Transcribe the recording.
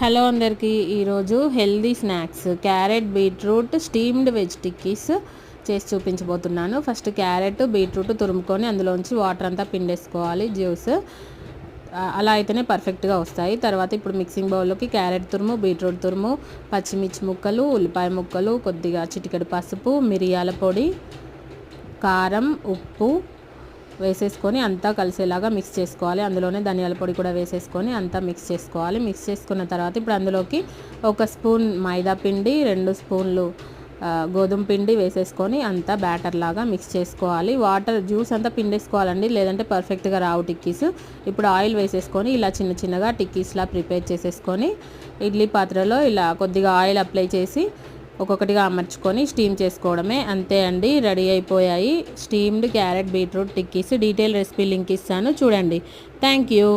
Hello అందరికీ ఈరోజు healthy snacks carrot beetroot steamed veg tikkis చేసి చూపించబోతున్నాను. ఫస్ట్ క్యారెట్ బీట్రూట్ తురుముకొని అందులోంచి వాటర్ అంతా పిండేసుకోవాలి జ్యూస్. అలా అయితేనే పర్ఫెక్ట్గా వస్తాయి. తర్వాత ఇప్పుడు మిక్సింగ్ బౌల్లోకి క్యారెట్ తురుము బీట్రూట్ తురుము పచ్చిమిర్చి ముక్కలు ఉల్లిపాయ ముక్కలు కొద్దిగా చిటికెడు పసుపు మిరియాల పొడి కారం ఉప్పు వేసేసుకొని అంతా కలిసేలాగా మిక్స్ చేసుకోవాలి. అందులోనే ధనియాల పొడి కూడా వేసేసుకొని అంతా మిక్స్ చేసుకోవాలి. మిక్స్ చేసుకున్న తర్వాత ఇప్పుడు అందులోకి ఒక స్పూన్ మైదా పిండి రెండు స్పూన్లు గోధుమ పిండి వేసేసుకొని అంతా బ్యాటర్ లాగా మిక్స్ చేసుకోవాలి. వాటర్ జ్యూస్ అంతా పిండేసుకోవాలండి. లేదంటే పర్ఫెక్ట్గా రావు టిక్కీస్. ఇప్పుడు ఆయిల్ వేసేసుకొని ఇలా చిన్న చిన్నగా టిక్కీస్లా ప్రిపేర్ చేసేసుకొని ఇడ్లీ పాత్రలో ఇలా కొద్దిగా ఆయిల్ అప్లై చేసి ఒక్కొక్కటిగా అమర్చుకొని స్టీమ్ చేసుకోవడమే. అంతే అండి రెడీ అయిపోయాయి. Steamed carrot beetroot tikkis. Detail recipe link ఇస్తాను. చూడండి. Thank you.